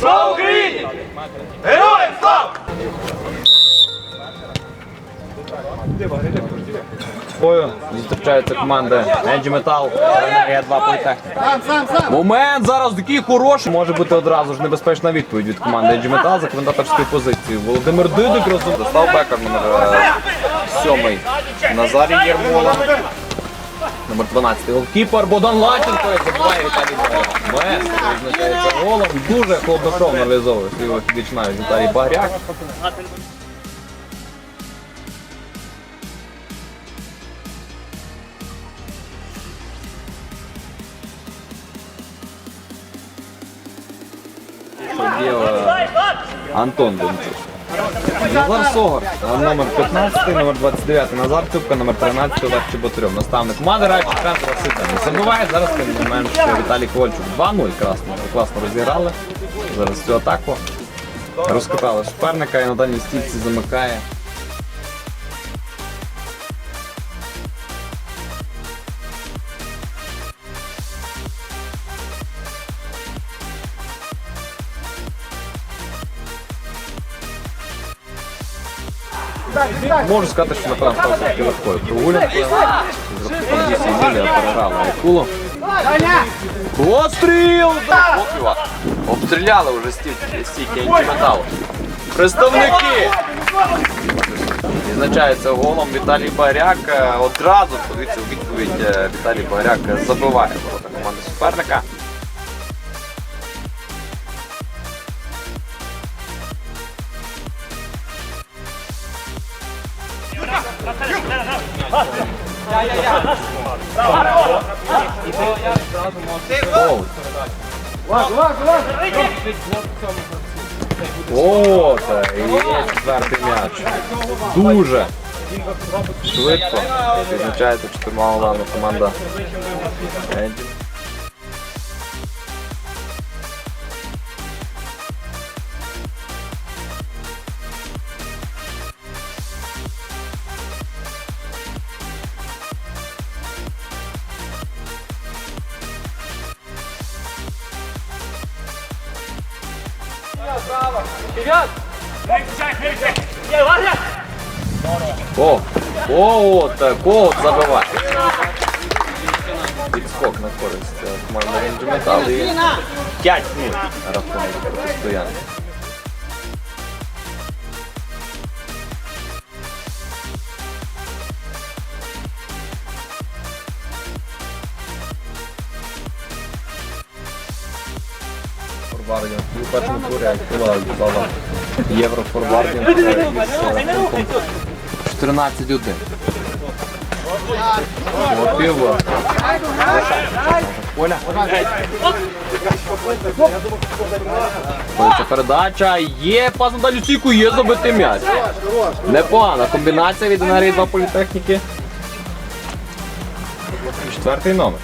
Слава Україні! Героям слава! Бою зустрічаються команди Енджі Метал та Енергія 2 Політехніка. Момент зараз такий хороший. Може бути одразу ж небезпечна відповідь від команди Енджі Метал за коментаторською позицією. Володимир Дидик разом достав бекар номер е, сьомий. Назарій Єрмола. Номер 12 голкіпер Богдан Лаченко, як забуває Віталій Багряк. Маестро визначається голом. Дуже хладнокровно реалізовує вихід навіть Віталій Багряк. Антон Дончук. Назар Согор, номер 15, номер 29 Назар Цюбка, номер 13 Олег Чеботарьов. Наставник команди Радчик центр Василь не забуває. Зараз тим не менш Віталій Ковальчук 2-0 красно, класно розіграли. Зараз цю атаку. Розкатали суперника і на дальній стільці замикає. Можу сказати, що напевно став все-таки легкою прогулянкою. З рахунком 8 милі переграли Айкулу. Постріл! Обстріляли вже стільки стільки антиметалу. Представники! Відзначається голом Віталій Баряк. Одразу, подивіться, у відповідь е, Віталій Баряк забиває ворота команди суперника. О, це є четвертий м'яч. Дуже швидко відзначається чотирма голами команда Енді. О, о, такого забиває. Відскок на користь команди Ренджі Метал і 5 0 рахунок протистояння. Форвардінг. І першому турі Акула взяла єврофорвардінг е, із 14-1. Хлопів. Поля. Ось Ця передача. Є пас на дальню стійку, є забитий м'яч. Непогана комбінація від енергії 2 політехніки. Четвертий номер.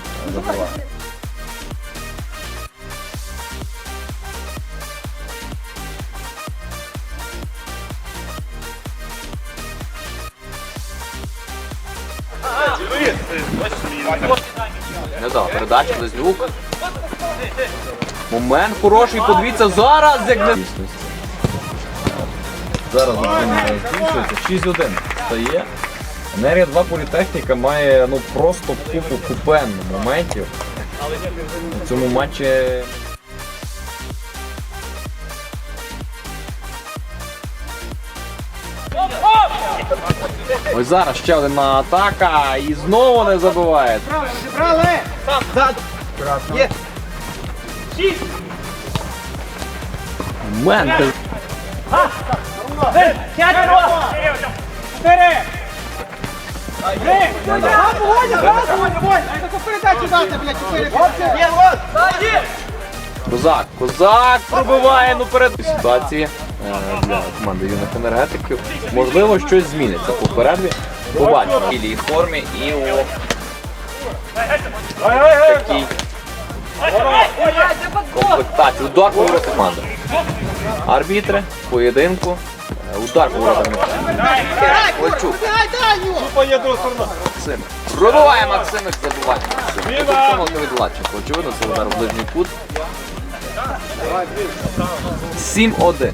Дав, передача Близнюк. Момент хороший, подивіться зараз, як не... Зараз закінчується. 6-1 стає. Енергія 2 політехніка має ну просто купу купен моментів. У цьому матчі Ось зараз ще одна атака і знову не забиває. Момент. Козак, козак пробиває ну перед ситуації е, для команди юних енергетиків. Можливо, щось зміниться по перерві. Побачимо в білій формі і у такій комплектації. Удар по воротах команди. Арбітри, поєдинку. е, Удар по воротах. Ольчук. Максим. Пробиває Максимик помилка від Лаченко. Очевидно, це удар в ближній кут. 7-1.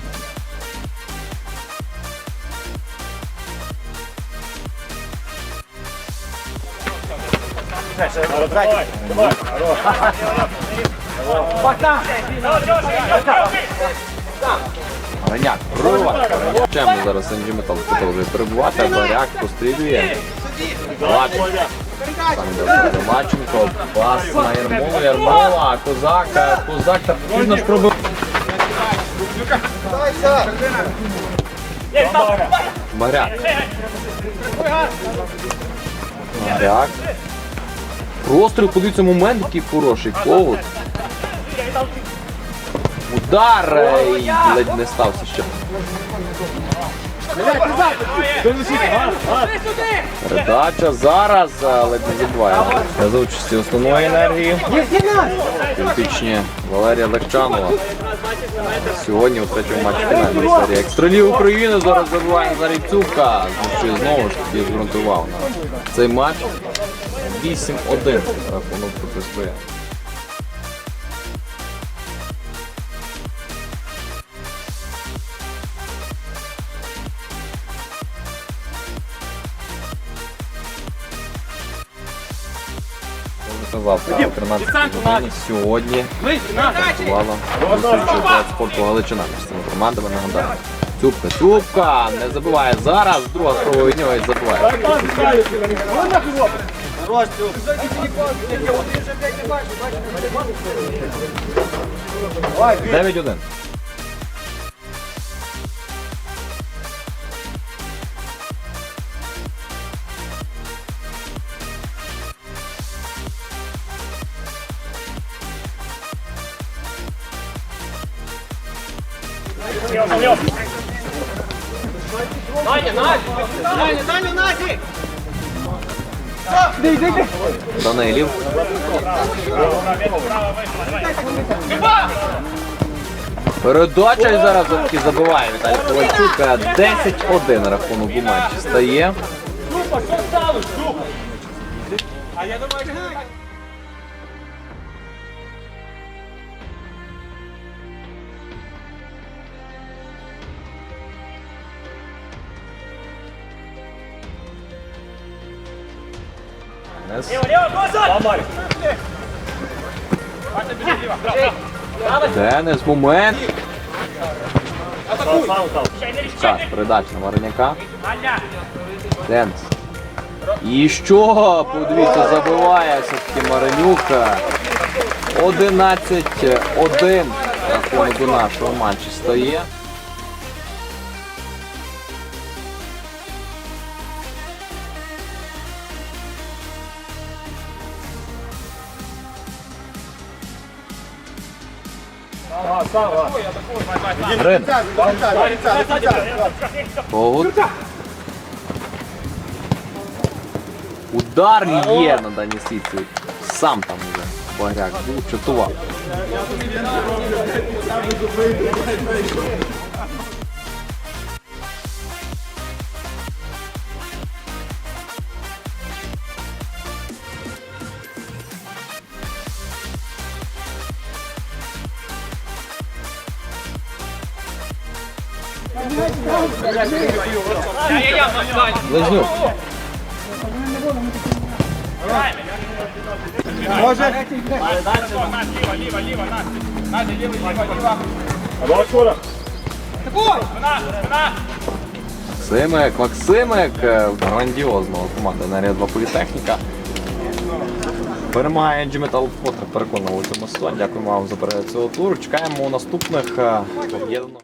Раняк, пробиває. Чому зараз Енджі Метал продовжує перебувати, Баряк пострілює. Лаченко. Пас на Ярмолу, Ярмола, Козак, Козак та потрібно ж пробив. Моряк. Моряк. Простріл, подивіться, момент який хороший. Ковут. Удар ледь не стався ще. Передача зараз е, ледь не забуває. За участі основної енергії. Політичні Валерія Легчанова. Сьогодні у третьому матчі фінальної серії Екстралів України зараз забиває Назарій Цюбка. Знову ж таки зґрунтував на цей матч. 8-1 рахунок протистояння. Сказав, 13 годині сьогодні працювала зустрічі спорту Галичина між цими командами нагадаю. Цюбка, Цюбка, не забуває зараз, друга спроба від нього і забуває. Ростю. Дев'ять один. Даня, Надя! Даня, Даня, Надя! Данилів. Передача зараз все-таки забиває Віталій Ковальчук. 10-1 рахунок у матчі стає. Денис. Денис, момент. Так, передача на Мараняка. Денис. І що? Подивіться, забиває все-таки Маранюк. 11-1 рахунок у нашого матчі стає. Удар є на даній сітці. Сам там уже Багряк був, чатував. Близнюк. Максимик, Максимик, е, грандіозного команда 2 Політехніка. Перемагає Енджі Метал вкотре переконував у цьому сезоні. Дякуємо вам за перегляд цього туру. Чекаємо у наступних е, об'єднаних.